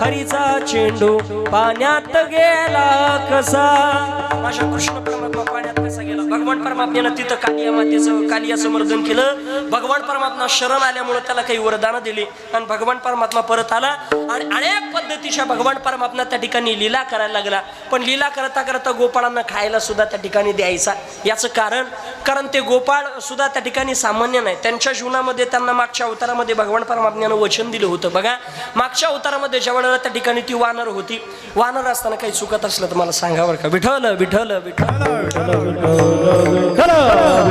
हरीचा चेंडू पाण्यात गेला कसा? माझ्या कृष्ण परमात्मा पाण्यात गेला भगवान परमात्म्यानं तिथं कालिया मातेचं कालियाचं मर्दन केलं. भगवान परमात्मा शरण आल्यामुळे त्याला काही वरदानं दिली. आणि भगवान परमात्मा परत आला आणि अनेक पद्धतीच्या भगवान परमात्मा त्या ठिकाणी लीला करायला लागला. पण लीला करता करता गोपाळांना खायला सुद्धा त्या ठिकाणी द्यायचा. याचं कारण कारण ते गोपाळ सुद्धा त्या ठिकाणी सामान्य नाही. त्यांच्या जीवनामध्ये त्यांना मागच्या अवतारामध्ये भगवान परमात्म्यानं वचन दिलं होतं. बघा मागच्या अवतारामध्ये ज्या वेळेला त्या ठिकाणी ती वानर होती वानर असताना काही चुकत असलं तर मला सांगावर का? विठल विठल विठल विठल Hello.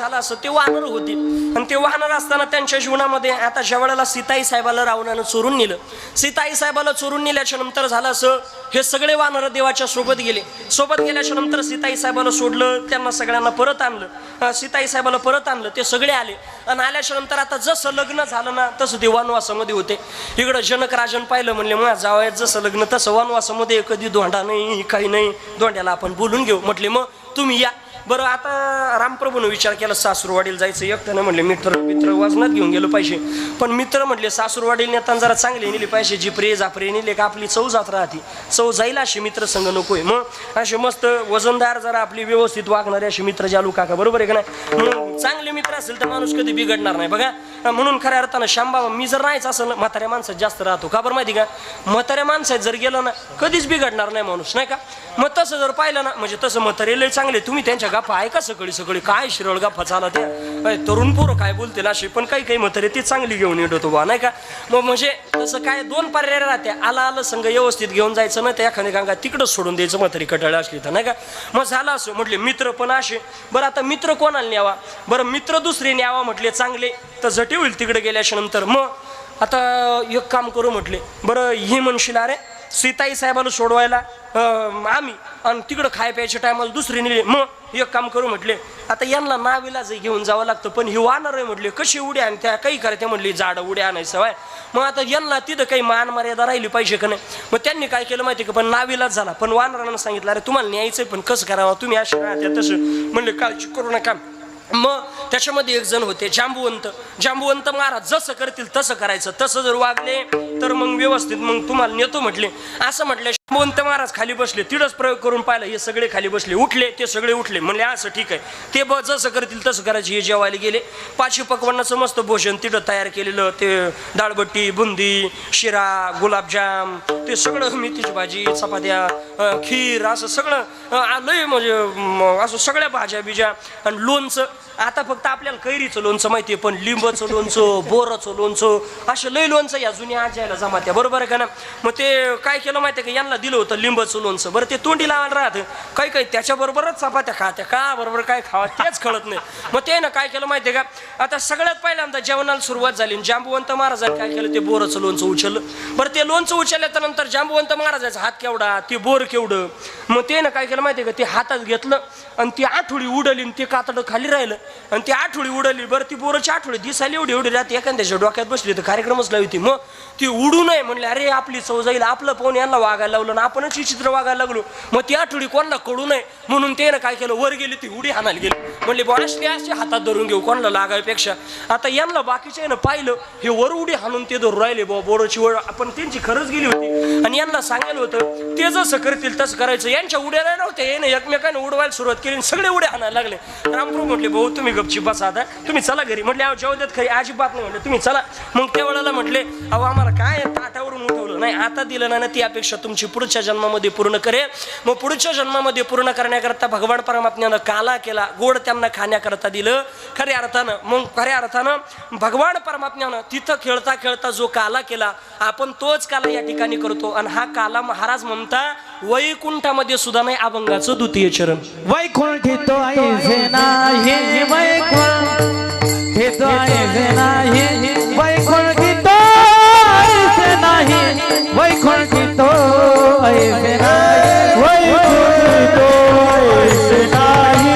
झाला असं ते वानर होते. आणि ते वानर असताना त्यांच्या जीवनामध्ये आता ज्या वेळेला सीताई साहेबाला रावणानं चोरून नेलं सीताई साहेबाला चोरून नेल्याच्या नंतर झालं असं हे सगळे वानर देवाच्या सोबत गेले. सोबत गेल्याच्यानंतर सीताई साहेबाला सोडलं त्यांना सगळ्यांना परत आणलं. सीताई साहेबाला परत आणलं ते सगळे आले. आणि आल्याच्यानंतर आता जसं लग्न झालं ना तसं ते वनवासामध्ये होते. इकडं जनक राजन पाहिलं म्हणले मग जावयात जसं लग्न तसं वनवासामध्ये कधी धोंडा नाही काही नाही धोंड्याला आपण बोलून घेऊ. म्हटले मग तुम्ही या. बरं आता रामप्रभूनं विचार केला सासूरवाडीला जायचं. एकट्यानं म्हणले मित्र मित्र वाजनात घेऊन गेलो पाहिजे पण मित्र म्हटले सासूरवाडीला नेताना जरा चांगले नेले पाहिजे जिपरे जापरे नेले का आपली चव जात राहते. चव जाईल अशी मित्र संघ नकोय. मग असे मस्त वजनदार जरा आपली व्यवस्थित वागणारे असे मित्र जालू काका बरोबर आहे का नाही? म्हणून चांगले मित्र असेल तर माणूस कधी बिघडणार नाही बघा. म्हणून खऱ्या अर्थानं शांबा मी जर राहायचं असेल ना म्हाताऱ्या माणसात जास्त राहतो का बरं माहिती का? म्हाताऱ्या माणसात जर गेलं ना कधीच बिघडणार नाही माणूस नाही का? मग तसं जर पाहिलं ना म्हणजे तसं म्हातारे लय चांगले तुम्ही त्यांच्या गप्पा ऐका सगळी सगळी. काय शिरळ गप्पा चाला ते तरुण पोरं काय बोलतील अशी? पण काही काही म्हातारे ती चांगली घेऊन येतो बा नाही का? मग म्हणजे तसं काय दोन पर्याय राहते आला आलं संघ व्यवस्थित घेऊन जायचं ना त्या एखाद्या गंगा तिकडं सोडून द्यायचं म्हातारी कटाळी असली तर नाही का? मग झालं असं म्हटले मित्र पण असे. बरं आता मित्र कोणाला न्यावा? बरं मित्र दुसरे न्यावा म्हटले चांगले. तर झटे होईल तिकडे गेल्याच्यानंतर मग आता एक काम करू म्हटले. बरं ही म्हणशील अरे सीताई साहेबाला सोडवायला अं, आम्ही. आणि तिकडं खाय प्यायच्या टायमाला दुसरी नेली. मग एक काम करू म्हटले आता यांना नाविलाच घेऊन जावं लागतं पण ही वानर आहे म्हटले कशी उड्या आणि त्या काही करायच्या म्हटली झाडं उड्या आणायचं सवय. मग आता यांना तिथं काही मान मर्यादा राहिली पाहिजे का नाही? मग त्यांनी काय केलं माहिती का? पण नाविलाच झाला. पण वानरांना सांगितलं अरे तुम्हाला न्यायचंय पण कसं करावं? तुम्ही असे राहत्या तसं. म्हणले काळजी करू नका. मग त्याच्यामध्ये एक जण होते जांबुवंत. जांबुवंत महाराज जसं करतील तसं करायचं. तसं जर वागले तर मग व्यवस्थित मग तुम्हाला नेतो म्हटले. असं म्हटलं शंभवंत महाराज खाली बसले. तिडच प्रयोग करून पाहिलं हे सगळे खाली बसले. उठले ते सगळे उठले. म्हणले असं ठीक आहे. ते ब जसं करतील तसं करायचे हे जेवायला गेले. पाचशे पकवानाचं मस्त भोजन तिथं तयार केलेलं. ते दाळबट्टी बुंदी शिरा गुलाबजाम ते सगळं मेथीची भाजी चपात्या खीर असं सगळं अं, लय म्हणजे असं सगळ्या भाज्या बिज्या आणि लोणचं. आता फक्त आपल्याला कैरीचं लोणचं माहिती आहे पण लिंबाचं लोणचं बोराचं लोणचं असे लय लोणचं या जुन्या आज्या आजायला जमात्या. बरोबर आहे का ना? मग ते काय केलं माहिती आहे का? यांना दिलं होतं लिंबाचं लोणचं बरं ते तोंडी लावायला राहतं. काही काही त्याच्याबरोबरच चपात्या खात्या. का बरोबर काय खावा? तेच कळत नाही. मग ते ना काय केलं माहिती आहे का? आता सगळ्यात पहिल्यांदा जेवणाला सुरुवात झाली जांबुवंत महाराजांनी काय केलं? ते बोराचं लोणचं उचललं. बरं ते लोणचं उचलल्याच्या नंतर जांबुवंत महाराजाचा हात केवढा? ते बोर केवढं? मग ते ना काय केलं माहिती आहे का? ते हातात घेतलं आणि ती आठवडी उडली आणि ते कातडं खाली राहिलं. आणि ती आठवडी उडली. बरं ती बोराची आठवडी दिसायला एवढी एवढी राहते एखाद्याच्या डोक्यात बसली तर कार्यक्रमच लावली होती. मग ती उडू नये म्हणले अरे आपली चव जाईल आपलं पाहून यांना वागायला लावलं ना आपणच विचित्र वागायला लागलो. मग ती आठवडी कोणाला कळू नये. म्हणून ते ना काय केलं? वर गेली ती उडी हाणायला गेली. म्हणले बॉसले असे हातात धरून घेऊ कोणाला लागायपेक्षा. आता यांना बाकीच्या ना पाहिलं हे वर उडी हाणून ते धरून राहिले. बाबा बोराची वळ आपण त्यांची खरंच गेली होती. आणि यांना सांगायला होतं ते जसं करतील तसं करायचं. यांच्या उड्या नाही नव्हते याने एकमेकांना उडवायला सुरुवात केली आणि सगळे उड्या हाणायला लागले. रामप्रभू म्हटले भाऊ तुम्ही गपची बसा आता. तुम्ही चला घरी. म्हटले अहो जेव्हा देत खरी अजिबात नाही. म्हटलं तुम्ही चला. मग त्या वेळेला म्हटले अहो आम्हाला काय ताटावरून उठवलं. नाही आता दिलं नाही ना ती अपेक्षा तुमची पुढच्या जन्मामध्ये पूर्ण करेल. मग पुढच्या जन्मामध्ये पूर्ण करण्याकरता भगवान परमात्म्यानं काला केला गोड त्यांना खाण्याकरता दिलं. खऱ्या अर्थानं मग खऱ्या अर्थानं भगवान परमात्म्यानं तिथं खेळता खेळता जो काला केला आपण तोच काला या ठिकाणी करतो. आणि हा काला महाराज म्हणता वैकुंठामध्ये सुद्धा नाही अभंगाचं द्वितीय चरण. वैकुंठी तो ऐसे नाही वैकुंठी तो ऐसे नाही वैकुंठी वैकुंठितो ऐसे नाही वैकुंठितो ऐसे नाही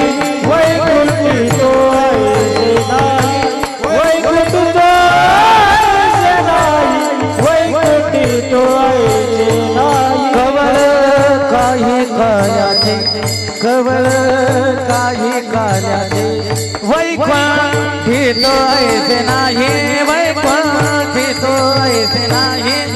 वैकुंठितो ऐसे नाही वैकुंठितो ऐसे नाही वैकुंठितो ऐसे नाही कवळ काही कायाचे नाही।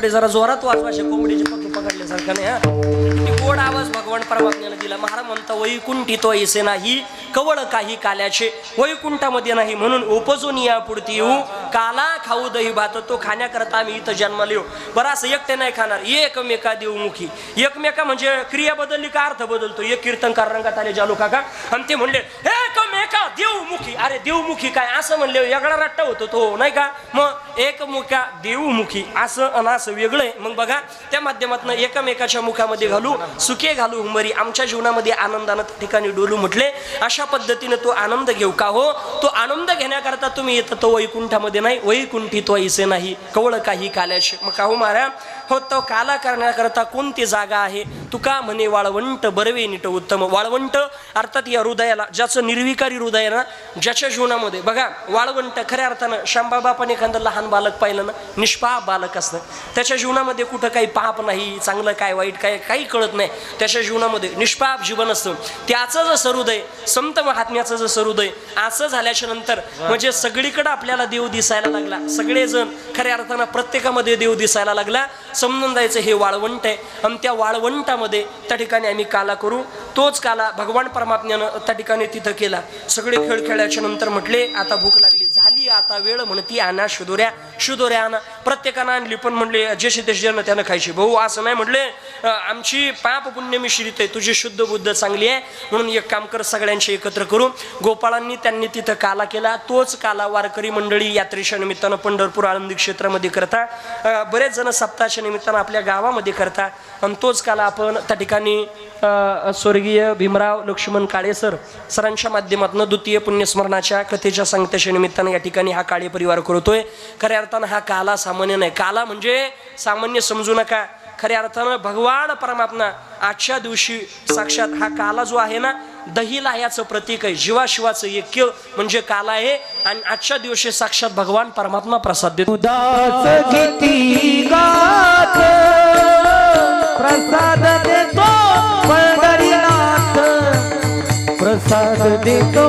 पाहिजे जरा जोरात वाजवा असे कोंबडीचे पक्क पकडल्यासारखं नाही हा. किती गोड आवाज भगवान परमात्म्याने दिला. महाराज म्हणता वैकुंठी तो ऐसे नाही कवळ काही काल्याचे. वैकुंठामध्ये नाही म्हणून उपजून या पुढती येऊ. काला खाऊ दही भात तो खाण्याकरता आम्ही इथं जन्माला. येऊ बरं असं एकटे नाही खाणार. एकमेका देवमुखी. एकमेका म्हणजे क्रिया बदलली का अर्थ बदलतो. एक कीर्तनकार रंगात आले जालू काका. आणि ते म्हणले हे का देवमुखी? अरे देवमुखी काय? असं म्हणले वेगळा रट्टा होतो तो नाही का? मग एकमुखा देवमुखी असं आणि असं वेगळं आहे. मग बघा त्या माध्यमातून एकमेकाच्या मुखामध्ये घालू सुखे घालू हुंबरी आमच्या जीवनामध्ये आनंदानं ठिकाणी डोलू म्हटले. अशा पद्धतीने तो आनंद घेऊ का हो? तो आनंद घेण्याकरता तुम्ही येतं तो वैकुंठामध्ये नाही. वैकुंठी तो ऐसे नाही. कवळ काही काल्याचे मग का हो महाराज? हो तो काला करण्याकरता कोणती जागा आहे? तुका म्हणे वाळवंट बरवे नीट उत्तम. वाळवंट अर्थात या हृदयाला ज्याचं निर्विकारी हृदय ना ज्याच्या जीवनामध्ये. बघा वाळवंट खऱ्या अर्थानं शांबाबापाने एखादं लहान बालक पाहिलं ना निष्पाप बालक असतं त्याच्या जीवनामध्ये कुठं काही पाप नाही चांगलं काय वाईट काय काही कळत नाही. त्याच्या जीवनामध्ये निष्पाप जीवन असतं. त्याचं जसं हृदय संत महात्म्याचं जसं हृदय असं झाल्याच्यानंतर म्हणजे सगळीकडं आपल्याला देव दिसायला लागला. सगळेजण खऱ्या अर्थानं प्रत्येकामध्ये देव दिसायला लागला. समजून जायचं हे वाळवंट आहे. आणि त्या वाळवंटामध्ये त्या ठिकाणी आम्ही काला करू. तोच काला भगवान परमात्म्यानं त्या ठिकाणी तिथं केला. सगळे खेळ खेळल्याच्या नंतर म्हटले आता भूक लागली. झाली आता वेळ म्हणती आणा शुदोऱ्या. शुदोऱ्या आणा प्रत्येकानं आणली पण म्हणले जशी तशी जण त्यानं खायची. भाऊ असं नाही म्हणले आमची पाप पुण्य मिश्रित आहे तुझी शुद्ध बुद्ध चांगली आहे. म्हणून एक काम कर सगळ्यांशी एकत्र करू. गोपाळांनी त्यांनी तिथं काला केला. तोच काला वारकरी मंडळी यात्रेच्या निमित्तानं पंढरपूर आळंदी क्षेत्रामध्ये करता. बरेच जण सप्ताहाच्या निमित्तानं आपल्या गावामध्ये करता. आणि तोच काला आपण त्या ठिकाणी स्वर्गीय भीमराव लक्ष्मण काळे सर सरांच्या माध्यमातून द्वितीय पुण्यस्मरणाच्या कथेच्या सांगत्याच्या निमित्तानं या ठिकाणी हा काळे परिवार करतोय. खऱ्या अर्थानं हा काला सामान्य नाही. काला म्हणजे सामान्य समजू नका. खऱ्या अर्थानं भगवान परमात्मा आजच्या दिवशी साक्षात हा काला जो आहे ना दहिला याचं प्रतीक आहे. जीवाशिवाचं ऐक्य म्हणजे काला आहे. आणि आजच्या दिवशी साक्षात भगवान परमात्मा प्रसाद देतो. उदास प्रसाद देतो पंढरीनाथ. प्रसाद देतो पंढरीनाथ. प्रसाद देतो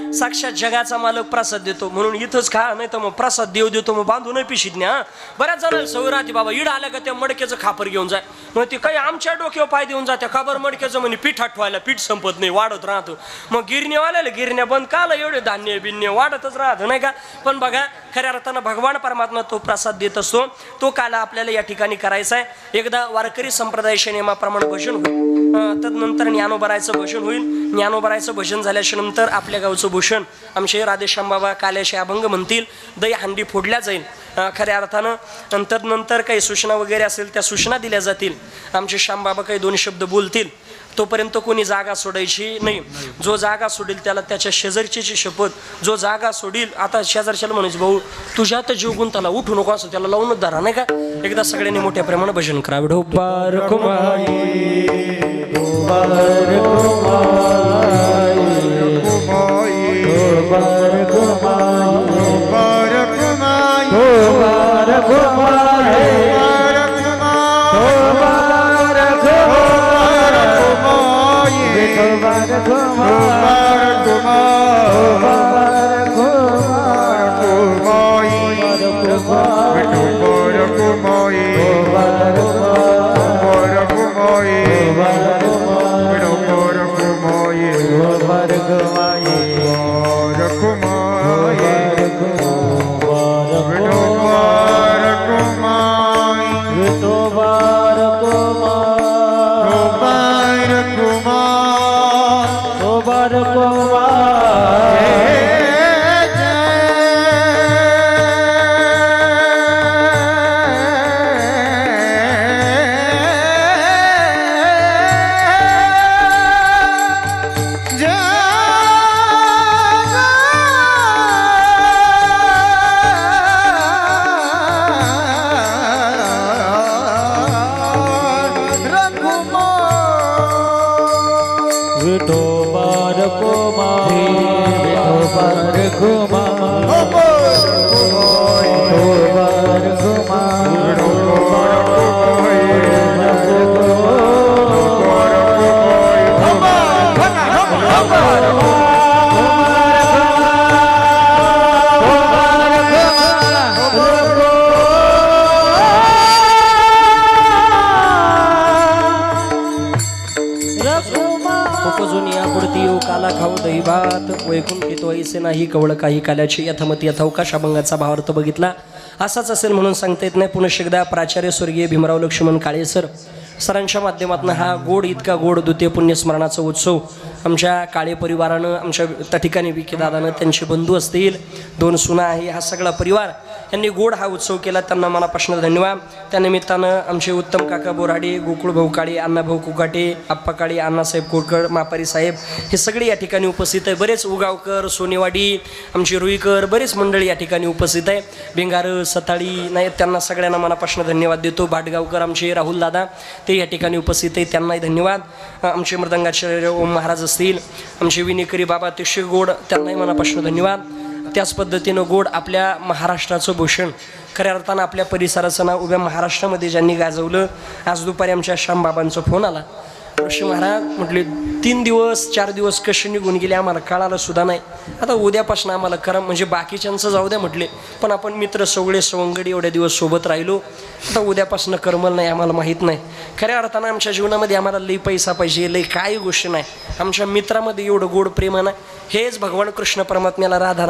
साक्षात जगाचा मालक प्रसाद देतो. म्हणून इथंच खा नाही तर मग प्रसाद देव देतो मग बांधू नाही पिशीत न्या बऱ्याच जणांना सवय राहते बाबा इड आल्या का त्या मडक्याचं खापर घेऊन जाय. मग ते काही आमच्या डोक्यावर पाय देऊन जाते खाबर मडक्याचं? म्हणे पीठ आठवायला पीठ संपत नाही वाढत राहतो. मग गिरण्यावाल्याला गिरण्या बंद काला एवढे धान्य बिन्य? वाढतच राहतं नाही का? पण बघा खऱ्या अर्थानं भगवान परमात्मा तो प्रसाद देत असतो. तो काला आपल्याला या ठिकाणी करायचा आहे. एकदा वारकरी संप्रदायाच्या नियमाप्रमाणे भजन होईल. तदनंतर ज्ञानोबरायचं भजन होईल. ज्ञानोबरायचं भजन झाल्याच्यानंतर आपल्या गावचं भूषण आमचे राधेश्याम बाबा अभंग म्हणतील दही हंडी फोडल्या जाईल. खऱ्या अर्थानं नंतर नंतर काही सूचना वगैरे असेल त्या सूचना दिल्या जातील. आमचे श्यामबाबा काही दोन शब्द बोलतील. तोपर्यंत कोणी जागा सोडायची नाही. जो जागा सोडील त्याला त्याच्या शेजारच्याची शपथ. जो जागा सोडील आता शेजारच्याला म्हणायचं भाऊ तुझ्यात जीव त्याला उठू नको असं त्याला लावूनच धरा नाही का? एकदा सगळ्यांनी मोठ्या प्रमाणात भजन करा. कुमार. पार Rekumayi ऐसे नाही कवळ काही काल्याची यथामती यथावकाश अभंगाचा भावार्थ बघितला. असाच असेल म्हणून सांगता येत नाही. पुनश्च एकदा प्राचार्य स्वर्गीय भीमराव लक्ष्मण काळे सर सरांच्या माध्यमातून हा गोड इतका गोड द्वितीय पुण्यस्मरणाचा उत्सव आमच्या काळे परिवारानं आमच्या त्या ठिकाणी विखे दादानं त्यांचे बंधू असतील दोन सुना आहे हा सगळा परिवार यांनी गोड हा उत्सव केला. त्यांना मनापासून धन्यवाद. त्या निमित्तानं आमचे उत्तम काका बोराडे गोकुळ भाऊ काळे अण्णाभाऊ कुकाटे आप्पा काळे अण्णासाहेब कोटकर मापारी साहेब हे सगळे या ठिकाणी उपस्थित आहे. बरेच उगावकर सोनेवाडी आमचे रुईकर बरेच मंडळी या ठिकाणी उपस्थित आहे. भिंगार सताळी नाही त्यांना सगळ्यांना मनापासून धन्यवाद देतो. भाटगावकर आमचे राहुल दादा ते या ठिकाणी उपस्थित आहे. त्यांनाही धन्यवाद. आमचे मृदंगाचार्य ओम महाराज असतील आमचे विनेकरी बाबा अतिशय गोड त्यांनाही मनापासून धन्यवाद. त्याच पद्धतीनं गोड आपल्या महाराष्ट्राचं भूषण खऱ्या अर्थानं आपल्या परिसराचं नाव उभ्या महाराष्ट्रामध्ये ज्यांनी गाजवलं आज दुपारी आमच्या श्यामबाबांचा फोन आला. ऋषी महाराज म्हटले तीन दिवस चार दिवस कसे निघून गेले? आम्हाला कळालं सुद्धा नाही. आता उद्यापासून आम्हाला करा म्हणजे बाकीच्यांचं जाऊ द्या म्हटले पण आपण मित्र सगळे सवंगडी एवढ्या दिवस सोबत राहिलो. आता उद्यापासून करमल नाही आम्हाला माहीत नाही. खऱ्या अर्थानं आमच्या जीवनामध्ये आम्हाला लई पैसा पाहिजे लई काही गोष्टी नाही. आमच्या मित्रामध्ये एवढं गोड प्रेम नाही हेच भगवान कृष्ण परमात्म्याला राधा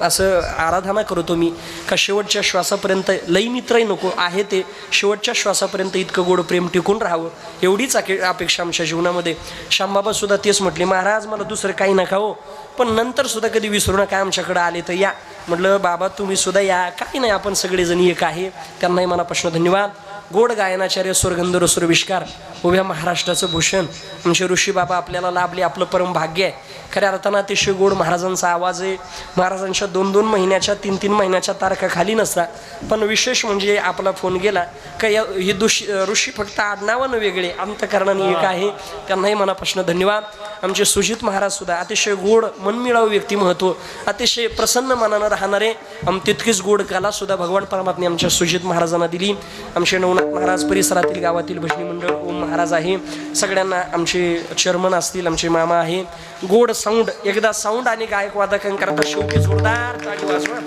असं आराधना करतो मी का शेवटच्या श्वासापर्यंत लई मित्रही नको आहे ते. शेवटच्या श्वासापर्यंत इतकं गोड प्रेम टिकून राहावं एवढीच अके अपेक्षा आमच्या जीवनामध्ये. श्यामबाबासुद्धा तेच म्हटले महाराज मला दुसरं काही नका हो पण नंतर सुद्धा कधी विसरू नका आमच्याकडे आले तर या. म्हटलं बाबा तुम्ही सुद्धा या काही नाही आपण सगळेजण एक आहे. त्यांनाही मनापासून धन्यवाद. गोड गायनाचार्य स्वर्गंधर सुरविष्कार उभ्या महाराष्ट्राचं भूषण. म्हणजे आमचे ऋषी बाबा आपल्याला लाभले आपलं परम भाग्य आहे. खऱ्या अर्थानं अतिशय गोड महाराजांचा आवाज आहे. महाराजांच्या दोन दोन महिन्याच्या तीन तीन महिन्याच्या तारखा खाली नसता. पण विशेष म्हणजे आपला फोन गेला का या ही दुषी ऋषी फक्त आडनावानं वेगळे अंतकरणाने एक आहे. त्यांनाही मनापासून धन्यवाद. आमचे सुजित महाराज सुद्धा अतिशय गोड मनमिळावू व्यक्तिमत्व अतिशय प्रसन्न मनानं राहणारे आम तितकीच गोड कला सुद्धा भगवान परमात्मे आमच्या सुजित महाराजांना दिली. आमचे नवना महाराज परिसरातील गावातील भजनी मंडळ ओम महाराज आहे. सगळ्यांना आमचे चेअरमन असतील आमचे मामा आहे. गोड साऊंड एकदा साऊंड आणि गायक वादकांकरता शेवटी जोरदार वाजवा.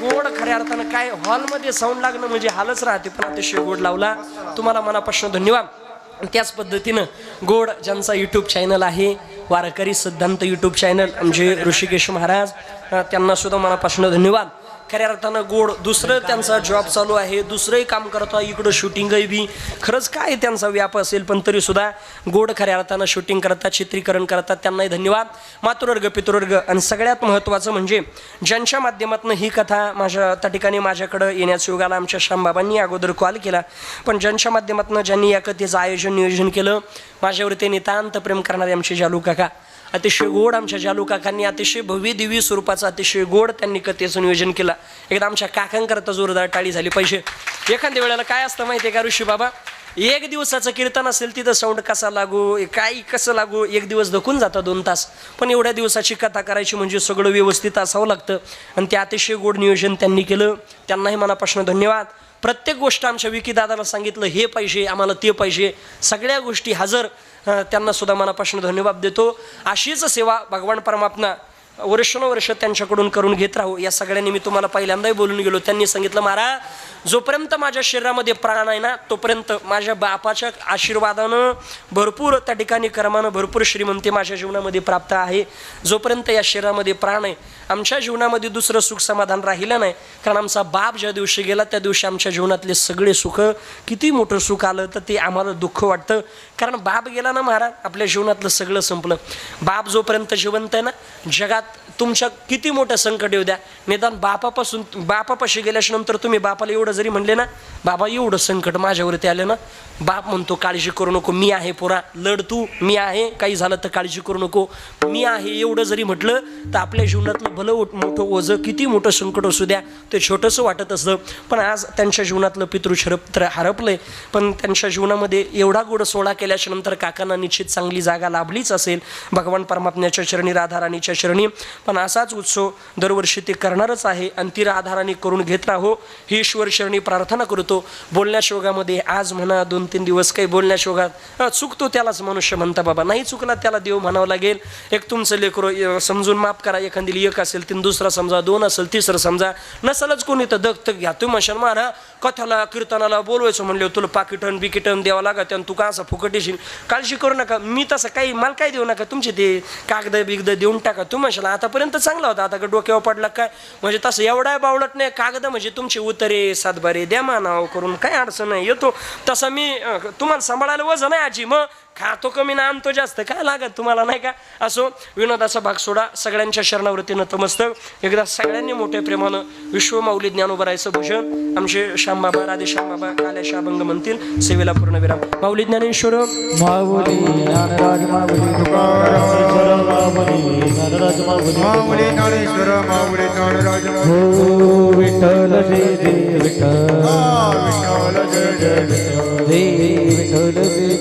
गोड खऱ्या अर्थानं काय हॉलमध्ये साऊंड लागणं म्हणजे हालच राहते पण अतिशय गोड लावला. तुम्हाला मनापासून धन्यवाद. त्याच पद्धतीनं गोड ज्यांचा यूट्यूब चॅनल आहे वारकरी सिद्धांत यूट्यूब चॅनल आमचे ऋषिकेश महाराज त्यांनासुद्धा त्यांना सुद्धा मनापासून धन्यवाद. खऱ्या अर्थानं गोड. दुसरं त्यांचा जॉब चालू आहे. दुसरंही काम करतो इकडं शूटिंगही बी. खरंच काय त्यांचा व्याप असेल पण तरीसुद्धा गोड खऱ्या अर्थानं शूटिंग करतात चित्रीकरण करतात. त्यांनाही धन्यवाद. मातृवर्ग पितृवर्ग आणि सगळ्यात महत्त्वाचं म्हणजे ज्यांच्या माध्यमातून ही कथा माझ्या त्या ठिकाणी माझ्याकडं येण्याच्या योगाला आमच्या श्यामबाबांनी अगोदर कॉल केला. पण ज्यांच्या माध्यमातून ज्यांनी या कथेचं आयोजन नियोजन केलं माझ्यावरती नितांत प्रेम करणारे आमचे जालू काका. अतिशय गोड आमच्या जालू काकांनी अतिशय भव्य दिव्य स्वरूपाचं अतिशय गोड त्यांनी कथेचं नियोजन केलं. एकदा आमच्या काकांकरता जोरदार टाळी झाली. पाहिजे एखाद्या वेळेला काय असतं माहिती आहे का ऋषी बाबा? एक दिवसाचं कीर्तन असेल तिथं साऊंड कसा लागू काय कसं लागू? एक दिवस धकून जातं दोन तास. पण एवढ्या दिवसाची कथा करायची म्हणजे सगळं व्यवस्थित असावं लागतं. आणि ते अतिशय गोड नियोजन त्यांनी केलं. त्यांनाही मनापासून धन्यवाद. प्रत्येक गोष्ट आमच्या विकी दादाला सांगितलं हे पाहिजे आम्हाला ते पाहिजे सगळ्या गोष्टी हजर. त्यांना सुद्धा मनापासून धन्यवाद देतो. अशीच सेवा भगवान परमात्मा वर्षानुवर्ष त्यांच्याकडून करून घेत राहू. या सगळ्यांनी मी तुम्हाला पहिल्यांदाही बोलून गेलो. त्यांनी सांगितलं महाराज जोपर्यंत माझ्या शरीरामध्ये प्राण आहे ना तोपर्यंत माझ्या बापाच्या आशीर्वादानं भरपूर त्या ठिकाणी कर्मानं भरपूर श्रीमंती माझ्या जीवनामध्ये प्राप्त आहे. जोपर्यंत या शरीरामध्ये प्राण आहे आमच्या जीवनामध्ये दुसरं सुख समाधान राहिलं नाही. कारण आमचा बाप ज्या दिवशी गेला त्या दिवशी आमच्या जीवनातले सगळे सुख किती मोठं सुख आलं तर ते आम्हाला दुःख वाटतं. कारण बाप गेला ना महाराज आपल्या जीवनातलं सगळं संपलं. बाप जोपर्यंत जिवंत आहे ना जगात तुमच्या किती मोठं संकट येऊ द्या. निदान बापापासून बापापाशी गेल्याच्यानंतर तुम्ही बापाला एवढं जरी म्हणले ना बाबा एवढं संकट माझ्यावरती आलं ना बाप म्हणतो काळजी करू नको मी आहे पोरा लढ तू मी आहे काही झालं तर काळजी करू नको मी आहे एवढं जरी म्हटलं तर आपल्या जीवनातलं भलं मोठं ओझं किती मोठं संकट असू द्या ते छोटंसं वाटत असतं पण आज त्यांच्या जीवनातलं पितृशरप तर हरपलंय पण त्यांच्या जीवनामध्ये एवढा गोड सोहळा केल्याच्यानंतर काकांना निश्चित चांगली जागा लाभलीच असेल. भगवान परमात्म्याच्या चरणी राधाराणीच्या चरणी. पण असाच उत्सव दरवर्षी ते करणारच आहे. आणि ती आधाराने करून घेत राहो. ही ईश्वर शरणी प्रार्थना करतो. बोलण्या शोगामध्ये आज म्हणा दोन तीन दिवस काही बोलण्या शोगात चुकतो त्यालाच मनुष्य म्हणता बाबा. नाही चुकला त्याला देव म्हणावं लागेल. एक तुमचं लेकरो समजून माफ करा. एखादी एक असेल तीन दुसरा समजा दोन असेल तिसरं समजा. नसलच कोणी तर दग तर घ्या. तुम्ही म्हणा कथाला कीर्तनाला बोलवायचो म्हणले तुला पाकिटन बिकिटन द्यावं लागत आणि तू का असं फुकट येशील? काळजी करू नका. मी तसं काही मला काय देऊ नका तुमचे ते कागद बिगद देऊन टाका. तू म्हणशाल आतापर्यंत चांगला होता. आता का डोक्यावर पडला काय? म्हणजे तसं एवढा बावळत नाही. कागद म्हणजे तुमचे उतरे सातबारे. द्या मानाव करून. काय अडचण नाही. येतो. तसं मी तुम्हाला सांभाळायला वजन आहे आजी. मग खातो कमी ना आणतो जास्त. काय लागत तुम्हाला नाही का? असो विनोदाचा भाग सोडा. सगळ्यांच्या शरणावृत्तीनं नतमस्तक एकदा सगळ्यांनी मोठ्या प्रेमानं विश्व माऊली ज्ञानोबरायचं भूषण आमचे श्यामबाबा राधे श्यामबाबा काल्या शाभंग म्हणतील सेवेला पूर्णविराम माऊली ज्ञानेश्वर. माऊली ज्ञानराज माऊली तुकाराम माऊली ज्ञानेश्वर माऊली. विठ्ठल विठ्ठल.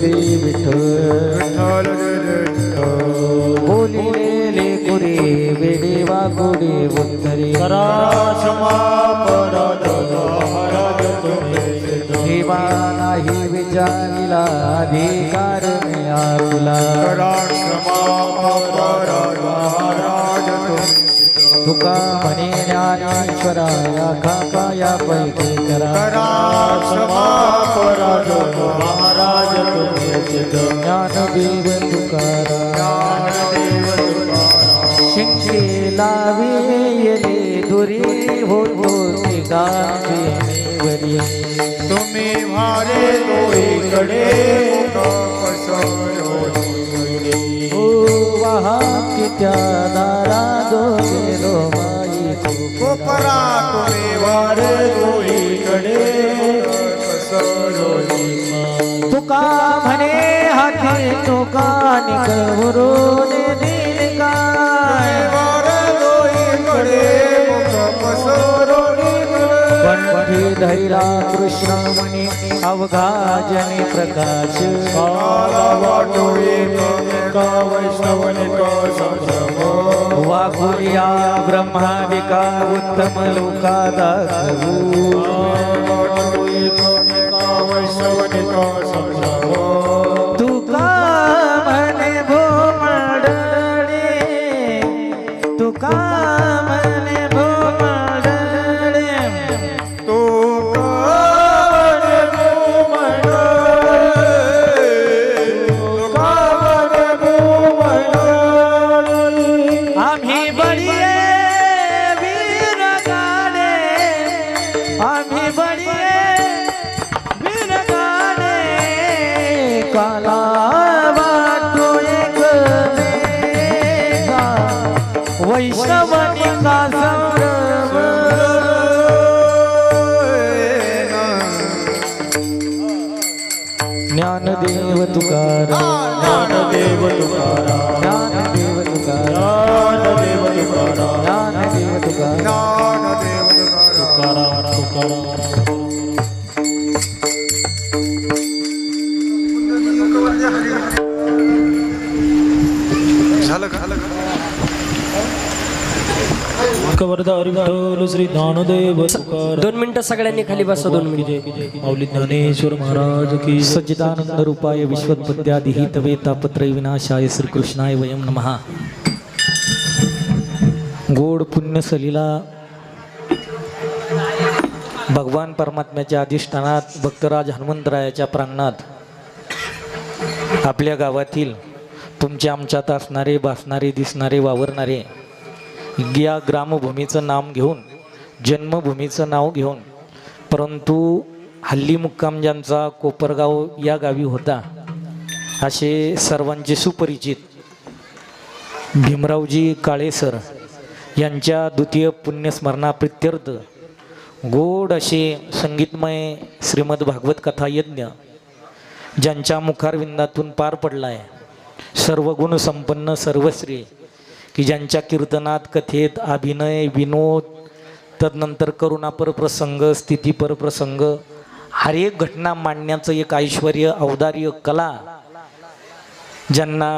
विठ्ठल जय जय विठ्ठल जय विठ्ठल जय जय विठ्ठल विठ्ठल जय जय विठ्ठल बोलिलेले कुरे वेडे वागुडे उत्तरे करा क्षमा तुका म्हणे ज्ञानेश्वरा खापाया पैकी करा करा क्षमा पराध महाराज तुम्ही सिद्ध. ज्ञानदेव तुकारा ज्ञानदेव तुकाराम. शिंके लावे येले दुरी होतो गांजे वरी तुम्ही भारे दोहीकडे मुख पसरवले. ओ वाहा की त्या दारा दो गेलो माई तू कोपरा तुम्ही वारे पसरवले. तुका म्हणे हाती तुका निकवरून दिल काय वारे पसरवले. कंठी धैरा कृष्ण म्हणे अवघा प्रकाश वाघुर्या ब्रह्माविका उत्तम लोका दाखवू दोन मिनिटं सगळ्यांनी खाली बसा दोन मिनिटं. माऊली ज्ञानेश्वर महाराज की सच्चिदानंद रूपाय तापत्रय विनाशाय श्रीकृष्णाय वयम नमः। गोड पुण्य सलीला भगवान परमात्म्याच्या अधिष्ठानात भक्तराज हनुमंतरायाच्या प्रांगणात. आपल्या गावातील तुमच्या आमच्यात असणारे भासणारे दिसणारे वावरणारे या ग्रामभूमीचं नाम घेऊन जन्मभूमीचं नाव घेऊन परंतु हल्ली मुक्काम ज्यांचा कोपरगाव या गावी होता असे सर्वांचे सुपरिचित भीमरावजी काळेसर यांच्या द्वितीय पुण्यस्मरणा प्रित्यर्थ गोड असे संगीतमय श्रीमद भागवत कथा यज्ञ ज्यांच्या मुखारविंदातून पार पडला आहे सर्व गुण संपन्न सर्वश्री की ज्यांच्या कीर्तनात कथेत अभिनय विनोद तदनंतर करुणापर प्रसंग स्थितीपर प्रसंग हर एक घटना मांडण्याचं एक ऐश्वर औदार्य कला ज्यांना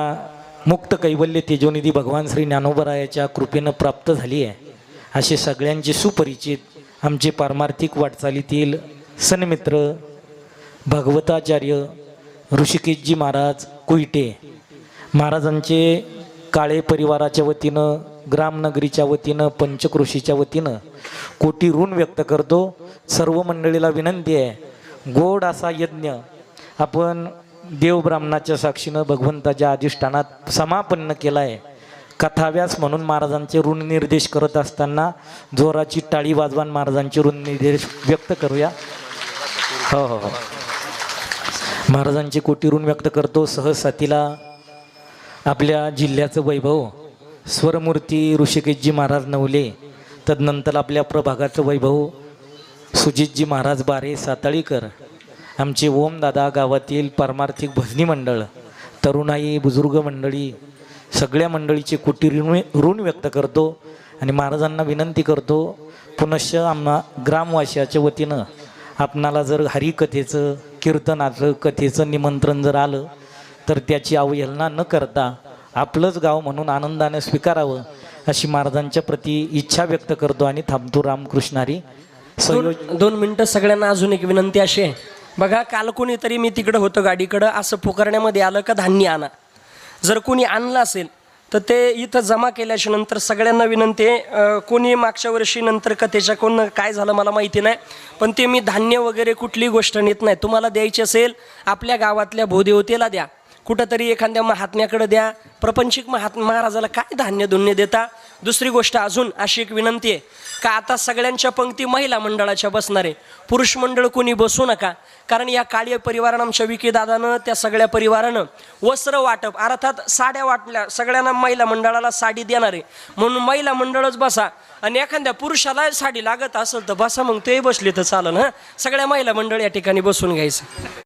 मुक्त कैवल्य तेजोनिधी भगवान श्री ज्ञानोबरायाच्या कृपेनं प्राप्त झाली आहे असे सगळ्यांचे सुपरिचित आमचे पारमार्थिक वाटचालीतील सन्मित्र भगवताचार्य ऋषिकेशजी महाराज कुईटे. महाराजांचे काळे परिवाराच्या वतीनं ग्रामनगरीच्या वतीनं पंचकृषीच्या वतीनं कोटी ऋण व्यक्त करतो. सर्व मंडळीला विनंती आहे गोड असा यज्ञ आपण देव ब्राह्मणाच्या साक्षीनं भगवंताच्या अधिष्ठानात समापन्न केला आहे कथाव्यास म्हणून महाराजांचे ऋणनिर्देश करत असताना जोराची टाळी वाजवान महाराजांचे ऋणनिर्देश व्यक्त करूया. हो हो हो. महाराजांचे कोटी ऋण व्यक्त करतो. सहसाथीला आपल्या जिल्ह्याचं वैभव स्वरमूर्ती ऋषिकेशजी महाराज नवले तदनंतर आपल्या प्रभागाचं वैभव सुजितजी महाराज बारे साताळीकर आमचे ओमदादा गावातील पारमार्थिक भजनी मंडळ तरुणाई बुजुर्ग मंडळी सगळ्या मंडळीचे कोटी ऋण ऋण व्यक्त करतो आणि महाराजांना विनंती करतो पुनश्च आम्हा ग्रामवासियाच्या वतीनं आपणाला जर हरिकथेचं कीर्तनाचं कथेचं निमंत्रण जर आलं तर त्याची अवहेलना न करता आपलंच गाव म्हणून आनंदाने स्वीकारावं अशी महाराजांच्या प्रती इच्छा व्यक्त करतो आणि थांबतो रामकृष्णारी संयोज दोन दोन मिनटं सगळ्यांना अजून एक विनंती अशी आहे. बघा काल कोणीतरी मी तिकडं होतो गाडीकडं असं पुकारण्यामध्ये आलं का धान्य आणा. जर कोणी आणलं असेल तर ते इथं जमा केल्याच्यानंतर सगळ्यांना विनंती आहे कोणी मागच्या वर्षी नंतर का त्याच्या कोण काय झालं मला माहिती नाही पण ते मी धान्य वगैरे कुठली गोष्ट नेत नाही. तुम्हाला द्यायची असेल आपल्या गावातल्या भूदेवतेला द्या. कुठंतरी एखाद्या महात्म्याकडे द्या. प्रपंचिक महात्मा महाराजाला काय धान्य धुन्य देता? दुसरी गोष्ट अजून अशी एक विनंती आहे का आता सगळ्यांच्या पंक्ती महिला मंडळाच्या बसणार. आहे पुरुष मंडळ कोणी बसू नका कारण या काळी परिवारानं आमच्या विकी दादानं त्या सगळ्या परिवारानं वस्त्र वाटप अर्थात साड्या वाटल्या सगळ्यांना महिला मंडळाला साडी देणार. आहे म्हणून महिला मंडळच बसा आणि एखाद्या पुरुषाला साडी लागत असेल तर बसा मग तेही बसले तर चालेल हां. सगळ्या महिला मंडळ या ठिकाणी बसून घ्यायचं.